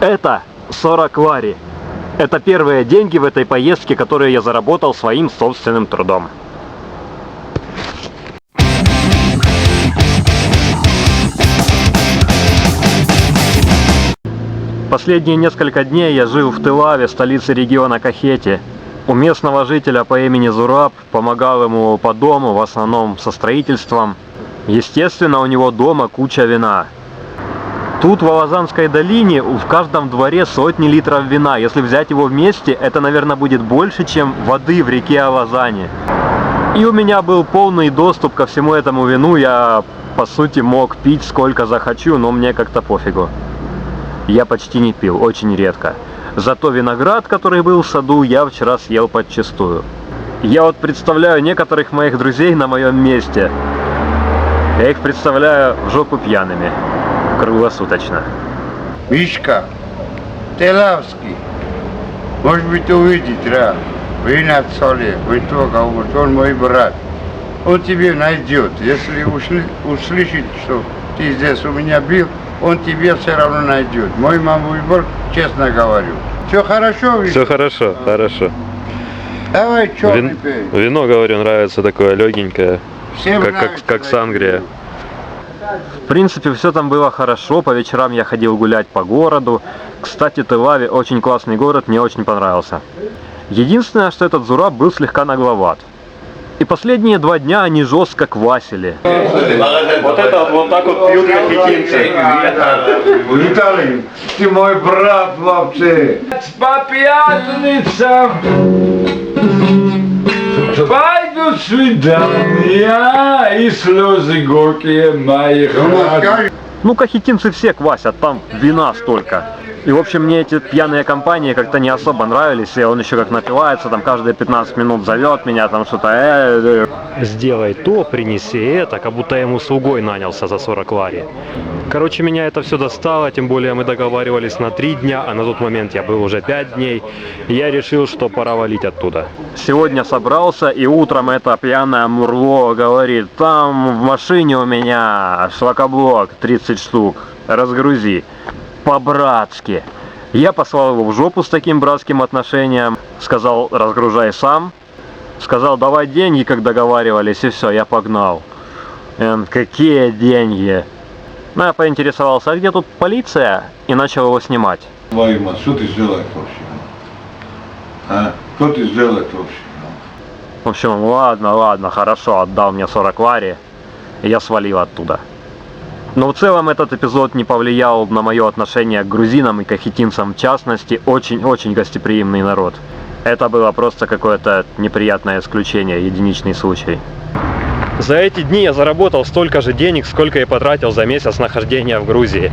Это 40 лари. Это первые деньги в этой поездке, которые я заработал своим собственным трудом. Последние несколько дней я жил в Тылаве, столице региона Кахети. У местного жителя по имени Зураб помогал ему по дому, в основном со строительством. Естественно, у него дома куча вина. Тут в Алазанской долине в каждом дворе сотни литров вина. Если взять его вместе, это, наверное, будет больше, чем воды в реке Алазане. И у меня был полный доступ ко всему этому вину. Я, по сути, мог пить сколько захочу, но мне как-то пофигу. Я почти не пил, очень редко. Зато виноград, который был в саду, я вчера съел подчистую. Я вот представляю некоторых моих друзей на моем месте. Я их представляю в жопу пьяными. Круглосуточно. Мишка, Телавский, может быть увидеть. Вы на соле, вы только вот он мой брат. Он тебе найдет. Если ушли, услышит, что ты здесь у меня был, он тебе все равно найдет. Мой мам выбор, честно говорю. Все хорошо, Мишка? Все хорошо, хорошо. Давай черный Вин- пей. вино, говорю, нравится такое легенькое, Всем как, как, нравится как твои сангрия. вина. В принципе, все там было хорошо. По вечерам я ходил гулять по городу. Кстати, Телави очень классный город, мне очень понравился. Единственное, что этот Зураб был слегка нагловат. И последние два дня они жестко квасили. Вот это вот так вот пьют кахетинцы. Виталий, ты мой брат вообще. По пятницам пойду свидания и слезы горькие моих рад. Ну, кахетинцы все квасят, там вина столько. И, в общем, мне эти пьяные компании как-то не особо нравились, и он еще как напивается, там каждые 15 минут зовет меня, там что-то... Сделай то, принеси это, как будто ему слугой нанялся за 40 лари. Короче, меня это все достало, тем более мы договаривались на 3 дня, а на тот момент я был уже 5 дней. Я решил, что пора валить оттуда. Сегодня собрался, и утром это пьяное мурло говорит, там в машине у меня шлакоблок 30 штук, разгрузи. По-братски. Я послал его в жопу с таким братским отношением, сказал, разгружай сам, сказал, давай деньги, как договаривались, и все, я погнал. Он, какие деньги? Ну, я поинтересовался, а где тут полиция? И начал его снимать. Твою мать, что ты сделаешь вообще? А? Что ты сделаешь вообще? В общем, ладно, ладно, хорошо, отдал мне 40 лари, и я свалил оттуда. Но в целом этот эпизод не повлиял на мое отношение к грузинам и кахетинцам в частности. Очень-очень гостеприимный народ. Это было просто какое-то неприятное исключение, единичный случай. За эти дни я заработал столько же денег, сколько и потратил за месяц нахождения в Грузии.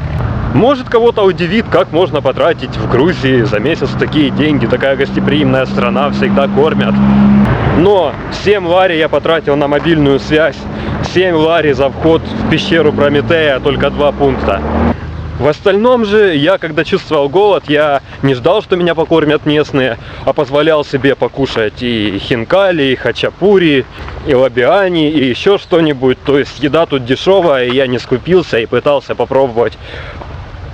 Может кого-то удивит, как можно потратить в Грузии за месяц такие деньги. Такая гостеприимная страна, всегда кормят. Но 7 лари я потратил на мобильную связь, 7 лари за вход в пещеру Прометея, только два пункта. В остальном же, я когда чувствовал голод, я не ждал, что меня покормят местные, а позволял себе покушать и хинкали, и хачапури, и лабиани, и еще что-нибудь. То есть еда тут дешевая, и я не скупился и пытался попробовать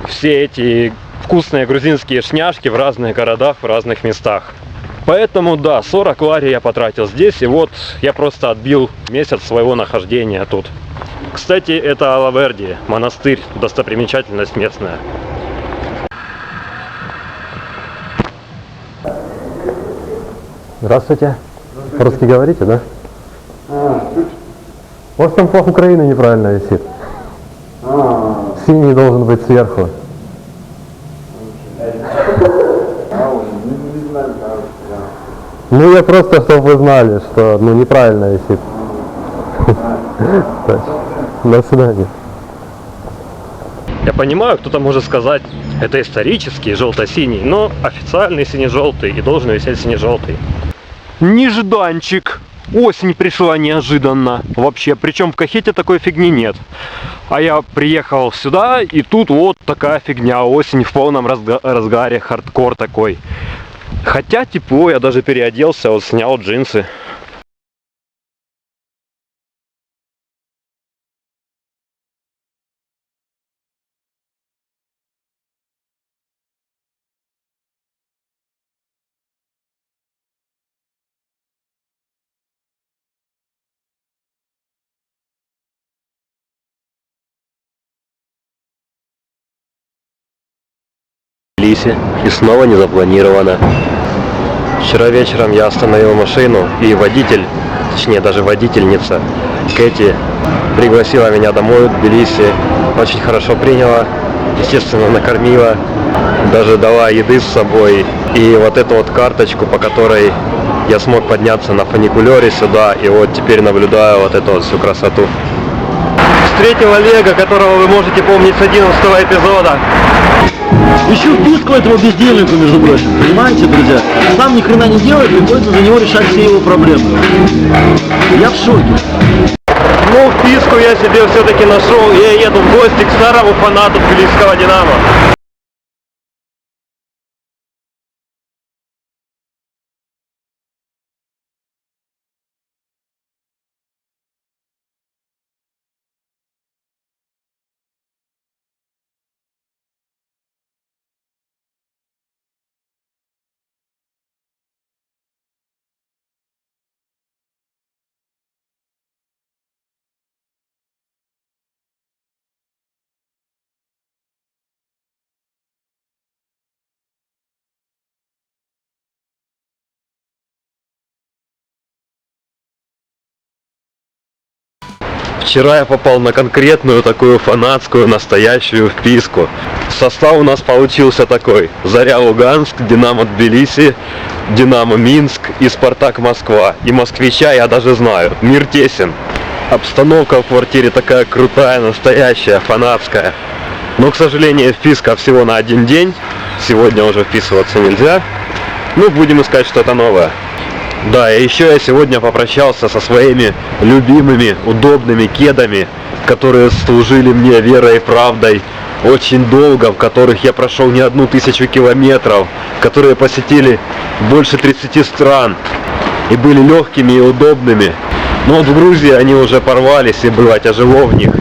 все эти вкусные грузинские шняшки в разных городах, в разных местах. Поэтому да, 40 лари я потратил здесь, и вот я просто отбил месяц своего нахождения тут. Кстати, это Алаверди, монастырь, достопримечательность местная. Здравствуйте. По-русски говорите, да? У вас там флаг Украины неправильно висит. Синий должен быть сверху. Ну я просто, чтобы вы знали, что ну неправильно висит. До свидания. Я понимаю, кто-то может сказать, это исторический желто-синий, но официальный сине-желтый и должен висеть сине-желтый. Нежданчик. Осень пришла неожиданно. Вообще, причем в Кахете такой фигни нет. А я приехал сюда, и тут вот такая фигня. Осень в полном разга- разгаре, хардкор такой. Хотя тепло, я даже переоделся, вот снял джинсы. Тбилиси и снова не запланировано. Вчера вечером я остановил машину и водитель, точнее даже водительница Кэти пригласила меня домой в Тбилиси, очень хорошо приняла, естественно накормила, даже дала еды с собой и вот эту вот карточку, по которой я смог подняться на фуникулере сюда и вот теперь наблюдаю вот эту вот всю красоту. Встретил Олега, которого вы можете помнить с 11 эпизода. Ищу вписку этого бездельника, между прочим. Понимаете, друзья? Сам ни хрена не делает, приходится за него решать все его проблемы. Я в шоке. Ну, вписку я себе все-таки нашел. Я еду в гости к старому фанату тбилисского Динамо. Вчера я попал на конкретную такую фанатскую настоящую вписку. Состав у нас получился такой. Заря Луганск, Динамо Тбилиси, Динамо Минск и Спартак Москва. И москвича я даже знаю. Мир тесен. Обстановка в квартире такая крутая, настоящая, фанатская. Но, к сожалению, вписка всего на один день. Сегодня уже вписываться нельзя. Ну, будем искать что-то новое. Да, и еще я сегодня попрощался со своими любимыми, удобными кедами, которые служили мне верой и правдой очень долго, в которых я прошел не одну тысячу километров, которые посетили больше 30 стран и были легкими и удобными. Но вот в Грузии они уже порвались и было тяжело в них.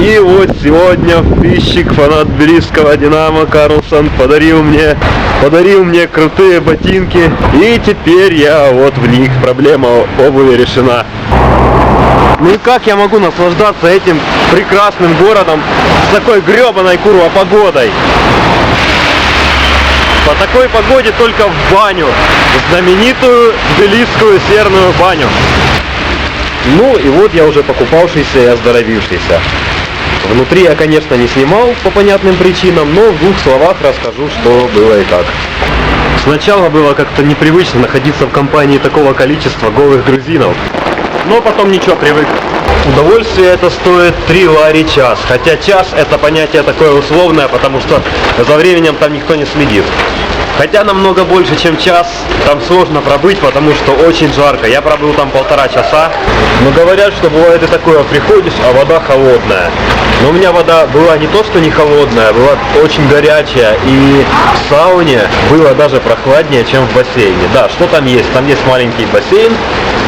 И вот сегодня вписчик, фанат тбилисского Динамо Карлсон подарил мне, подарил мне крутые ботинки. И теперь я вот в них. Проблема обуви решена. Ну и как я могу наслаждаться этим прекрасным городом с такой гребаной курва погодой? По такой погоде только в баню. Знаменитую тбилисскую серную баню. Ну и вот я уже покупавшийся и оздоровившийся. Внутри я, конечно, не снимал по понятным причинам, но в двух словах расскажу, что было и как. Сначала было как-то непривычно находиться в компании такого количества голых грузинов. Но потом ничего, привык. Удовольствие это стоит 3 лари час. Хотя час это понятие такое условное, потому что за временем там никто не следит. Хотя намного больше, чем час, там сложно пробыть, потому что очень жарко. Я пробыл там полтора часа. Но говорят, что бывает и такое, приходишь, а вода холодная. Но у меня вода была не то, что не холодная, была очень горячая. И в сауне было даже прохладнее, чем в бассейне. Да, что там есть? Там есть маленький бассейн,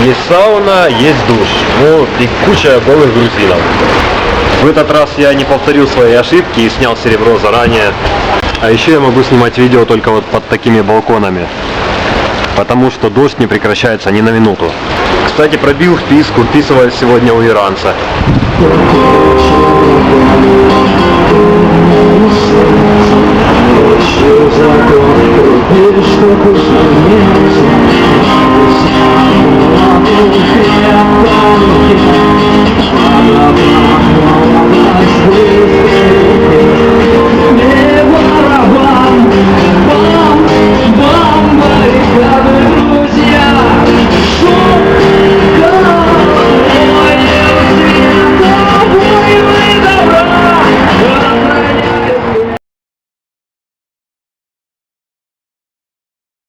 есть сауна, есть душ. Вот, и куча голых грузинов. В этот раз я не повторил свои ошибки и снял серебро заранее. А еще я могу снимать видео только вот под такими балконами. Потому что дождь не прекращается ни на минуту. Кстати, пробил вписку, вписываюсь сегодня у иранца.